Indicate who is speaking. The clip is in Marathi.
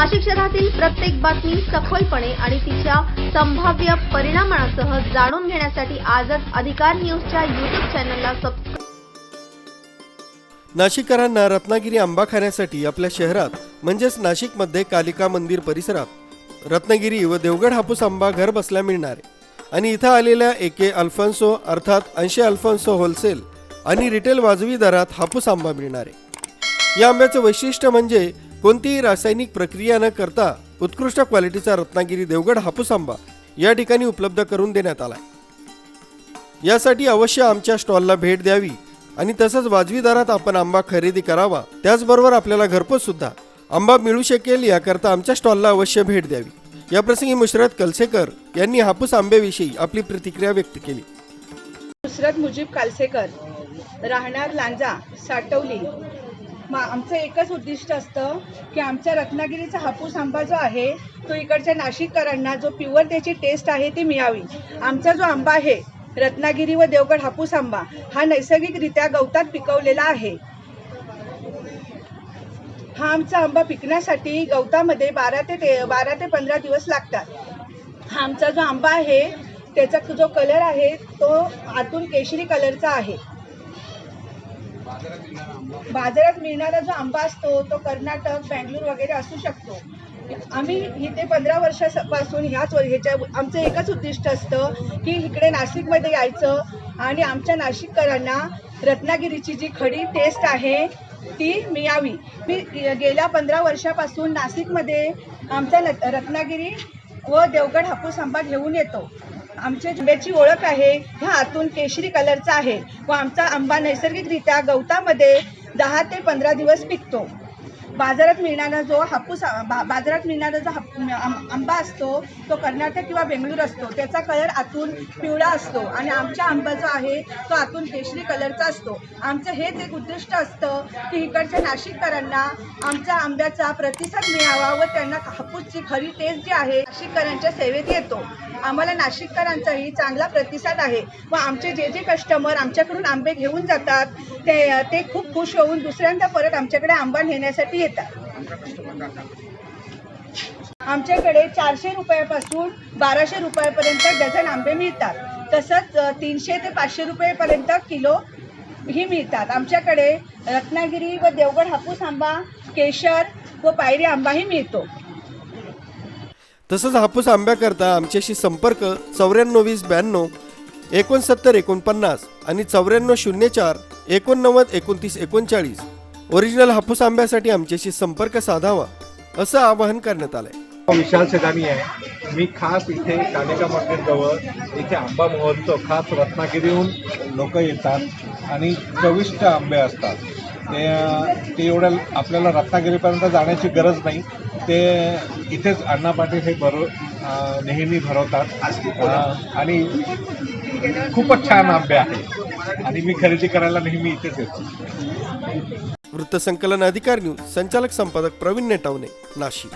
Speaker 1: नाशिक शहरातील प्रत्येक बातमी सखोलपणे आणि तिच्या संभाव्य परिणामांसह जाणून घेण्यासाठी आजच अधिकार न्यूजच्या युट्यूब चॅनलला सबस्क्राईब
Speaker 2: नाशिककरांना रत्नागिरी आंबा खाण्यासाठी आपल्या शहरात म्हणजेच नाशिकमध्ये कालिका मंदिर परिसरात रत्नागिरी व देवगड हापूस आंबा घर बसल्या मिळणार आणि इथं आलेल्या एके अल्फान्सो अर्थात ऐंशी अल्फान्सो होलसेल आणि रिटेल वाजवी दरात हापूस आंबा मिळणार आहे. या आंब्याचं वैशिष्ट्य म्हणजे कोणतीही रासायनिक प्रक्रिया न करता उत्कृष्ट क्वालिटीचा रत्नागिरी देवगड हापूस आंबा या ठिकाणी उपलब्ध करून देण्यात आला यासाठी अवश्य आमच्या स्टॉलला भेट द्यावी आणि तसंच वाजवी दरात आपण आंबा खरेदी करावा त्याचबरोबर आपल्याला घरपोच सुद्धा आंबा मिळू शकेल याकरता आमच्या स्टॉलला अवश्य भेट द्यावी. याप्रसंगी मुशरत कलसेकर यांनी हापूस आंब्याविषयी आपली प्रतिक्रिया व्यक्त केली.
Speaker 3: मुजीब कालसेकर राहणार लांजा साटवली मा आमचं एकच उद्दिष्ट असतं की आमच्या रत्नागिरीचा हापूस आंबा जो आहे तो इकडच्या नाशिककरांना जो प्युअर त्याची टेस्ट आहे ती मिळावी. आमचा जो आंबा आहे रत्नागिरी व देवगड हापूस आंबा हा नैसर्गिकरित्या गवतात पिकवलेला आहे. हा आमचा आंबा पिकण्यासाठी गवतामध्ये बारा ते ते बारा ते पंधरा दिवस लागतात. हा आमचा जो आंबा आहे त्याचा जो कलर आहे तो आतून केशरी कलरचा आहे. बाजारात मिळणारा जो आंबा असतो तो कर्नाटक बँगलोर वगैरे असू शकतो. आम्ही इथे पंधरा वर्षापासून ह्याच ह्याच्या आमचं एकच उद्दिष्ट असतं की इकडे नाशिकमध्ये यायचं आणि आमच्या नाशिककरांना रत्नागिरीची जी खडी टेस्ट आहे ती मिळावी. मी गेल्या पंधरा वर्षापासून नाशिकमध्ये आमचा रत्नागिरी व देवगड हापूस आंबा घेऊन येतो. आमच्या आंब्याची ओळख आहे ह्या आतून केशरी कलरचा आहे. व आमचा आंबा नैसर्गिकरित्या गवतामध्ये दहा ते पंधरा दिवस पिकतो. बाजारात मिळणारा जो हापूस बा- बाजारात मिळणारा जो हाप- आंबा असतो तो कर्नाटक किंवा बेंगळूर असतो त्याचा कलर आतून पिवळा असतो आणि आमचा आंबा जो आहे तो आतून केशरी कलरचा असतो. आमचं हेच एक उद्दिष्ट असतं की इकडच्या नाशिककरांना आमच्या आंब्याचा प्रतिसाद मिळावा व त्यांना हापूसची खरी टेस्ट जी आहे नाशिककरांच्या सेवेत येतो. आम्हाला नाशिककरांचाही चांगला प्रतिसाद आहे व आमचे जे जे कस्टमर आमच्याकडून आंबे घेऊन जातात ते ते खूप खुश होऊन दुसऱ्यांदा परत आमच्याकडे आंबा नेण्यासाठी येतात आमच्याकडे चारशे रुपयापासून बाराशे रुपयापर्यंत डझन आंबे मिळतात. तसंच तीनशे ते पाचशे रुपयेपर्यंत किलो ही मिळतात. आमच्याकडे रत्नागिरी व देवगड हापूस आंबा केशर व पायरी आंबाही मिळतो.
Speaker 2: तसंच हापूस आंब्याकरता आमच्याशी संपर्क चौऱ्याण्णव वीस ब्याण्णव एकोणसत्तर एकोणपन्नास आणि चौऱ्याण्णव शून्य चार एकोणनव्वद एकोणतीस एकोणचाळीस. ओरिजिनल हापूस आंब्यासाठी आमच्याशी संपर्क साधावा असं आवाहन करण्यात आलंय.
Speaker 4: विशाल सेदानी आहे. मी खास इथे कालिका मंदिर जवळ इथे आंबा महोत्सव खास रत्नागिरीहून लोक येतात आणि चविष्ट आंबे असतात. ते ते एवढ्या आपल्याला रत्नागिरीपर्यंत जाण्याची गरज नाही. ते इथेच अण्णा पाटील हे भरव अं, नेहमी भरवतात. आणि खूपच छान आंबे आहे. आणि मी खरेदी करायला नेहमी इथेच येतो.
Speaker 2: वृत्तसंकलन अधिकार न्यूज संचालक संपादक प्रवीण नेटावणे नाशिक.